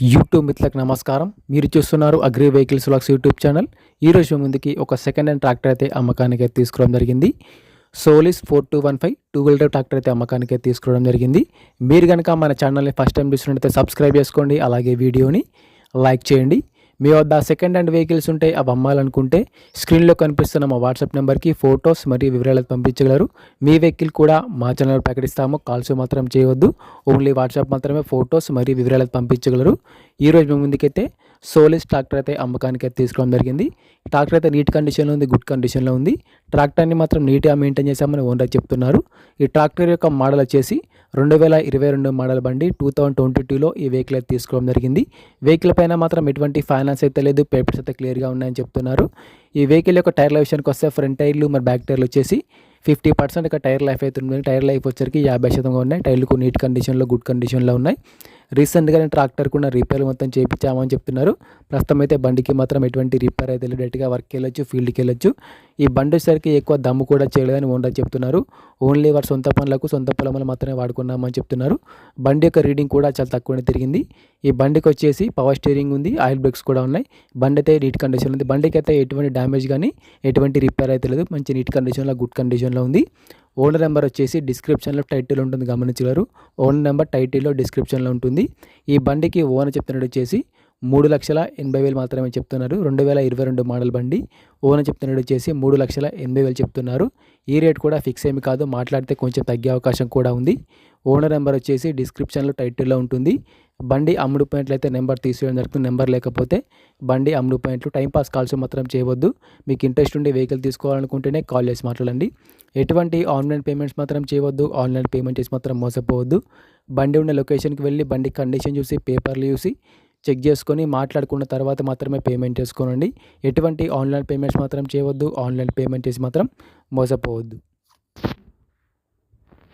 YouTube మిత్రులకు నమస్కారం. మీరు చూస్తున్నారు agri vehicles vlogs YouTube channel. ఈరోజు మీ ముందుకి ఒక సెకండ్ హ్యాండ్ ట్రాక్టర్ అయితే అమ్మకానికి అయితే తీసుకోవడం జరిగింది. Solis four two one five two wheeler tractor అయితే అమ్మకానికి అయితే తీసుకోవడం జరిగింది. మీరు కనుక మన ఛానల్ని ఫస్ట్ టైం చూసినట్టయితే సబ్స్క్రైబ్ చేసుకోండి. అలాగే వీడియోని లైక్ చేయండి. మీ వద్ద సెకండ్ హ్యాండ్ వెహికల్స్ ఉంటే అవి అమ్మాలనుకుంటే స్క్రీన్లో కనిపిస్తున్న మా వాట్సాప్ నెంబర్కి ఫొటోస్ మరియు వివరాలు పంపించగలరు. మీ వెహికల్ కూడా మా ఛానల్ ప్రకటిస్తాము. కాల్స్ మాత్రం చేయవద్దు. ఓన్లీ వాట్సాప్ మాత్రమే ఫొటోస్ మరియు వివరాలు పంపించగలరు. ఈరోజు మీ ముందుకైతే సోలిస్ ట్రాక్టర్ అయితే అమ్మకానికి అయితే తీసుకోవడం జరిగింది. ట్రాక్టర్ అయితే నీట్ కండిషన్లో ఉంది గుడ్ కండిషన్లో ఉంది. ట్రాక్టర్ని మాత్రం నీట్గా మెయింటైన్ చేశామని ఓనర్ చెప్తున్నారు. ఈ ట్రాక్టర్ యొక్క మోడల్ వచ్చేసి రెండు వేల ఇరవై రెండు మోడల్ బండి టూ థౌజండ్ ట్వంటీ టూలో ఈ వెహికల్ అయితే తీసుకోవడం జరిగింది. వెహికల్ పైన మాత్రం ఎటువంటి ఫైనాన్స్ అయితే లేదు పేపర్స్ అయితే క్లియర్గా ఉన్నాయని చెప్తున్నారు. ఈ వెహికల్ యొక్క టైర్ల విషయానికి వస్తే ఫ్రంట్ టైర్లు మరి బ్యాక్ టైర్లు వచ్చేసి ఫిఫ్టీ పర్సెంట్ ఇక టైర్ లైఫ్ అయితే ఉంది. టైర్ లైఫ్ వచ్చరికి యాభై శాతంగా ఉన్నాయి. టైర్లు నీట్ కండిషన్లో గుడ్ కండిషన్లో ఉన్నాయి. రీసెంట్గానే ట్రాక్టర్ కూడా రిపేర్ మొత్తం చేయించామని చెప్తున్నారు. ప్రస్తుతం అయితే బండికి మాత్రం ఎటువంటి రిపేర్ అయితే డైరెక్ట్గా వర్క్కి వెళ్ళొచ్చు ఫీల్డ్కి వెళ్ళొచ్చు. ఈ బండి వచ్చేసరికి ఎక్కువ దమ్ము కూడా చేయలేదని ఓనర్ చెప్తున్నారు. ఓన్లీ వారి సొంత పనులకు సొంత పొలంలో మాత్రమే వాడుకున్నామని చెప్తున్నారు. బండి యొక్క రీడింగ్ కూడా చాలా తక్కువనే తిరిగింది. ఈ బండికి వచ్చేసి పవర్ స్టీరింగ్ ఉంది ఆయిల్ బ్రేక్స్ కూడా ఉన్నాయి. బండి అయితే నీట్ కండిషన్ ఉంది. బండికి అయితే ఎటువంటి డ్యామేజ్ కానీ ఎటువంటి రిపేర్ అయితే లేదు. మంచి నీట్ కండిషన్లో గుడ్ కండిషన్లో ఉంది. ఓనర్ నెంబర్ వచ్చేసి డిస్క్రిప్షన్లో టైటిల్ ఉంటుంది గమనించగలరు. ఓనర్ నెంబర్ టైటిల్లో డిస్క్రిప్షన్లో ఉంటుంది. ఈ బండికి ఓనర్ చెప్తున్నట్టు వచ్చేసి మూడు లక్షల ఎనభై వేలు మాత్రమే చెప్తున్నారు. రెండు వేల ఇరవై రెండు మోడల్ బండి ఓనర్ చెప్తున్నట్టు వచ్చేసి మూడు లక్షల ఎనభై వేలు చెప్తున్నారు. ఈ రేట్ కూడా ఫిక్స్ ఏమి కాదు. మాట్లాడితే కొంచెం తగ్గే అవకాశం కూడా ఉంది. ఓనర్ నెంబర్ వచ్చేసి డిస్క్రిప్షన్లో టైటిల్లో ఉంటుంది. బండి అమ్ముడు అయితే నెంబర్ తీసుకోవడం జరుగుతుంది. నెంబర్ లేకపోతే బండి అమ్ముడు పాయింట్లు టైంపాస్ కాల్స్ మాత్రం చేయవద్దు. మీకు ఇంట్రెస్ట్ ఉండి వెహికల్ తీసుకోవాలనుకుంటేనే కాల్ చేసి మాట్లాడండి. ఎటువంటి ఆన్లైన్ పేమెంట్స్ మాత్రం చేయవద్దు. ఆన్లైన్ పేమెంట్ చేసి మాత్రం మోసపోవద్దు. బండి ఉన్న లొకేషన్కి వెళ్ళి బండి కండిషన్ చూసి పేపర్లు చూసి చెక్ చేసుకొని మాట్లాడుకున్న తర్వాత మాత్రమే పేమెంట్ చేసుకోనండి. ఎటువంటి ఆన్లైన్ పేమెంట్స్ మాత్రం చేయవద్దు. ఆన్లైన్ పేమెంట్ చేసి మాత్రం మోసపోవద్దు.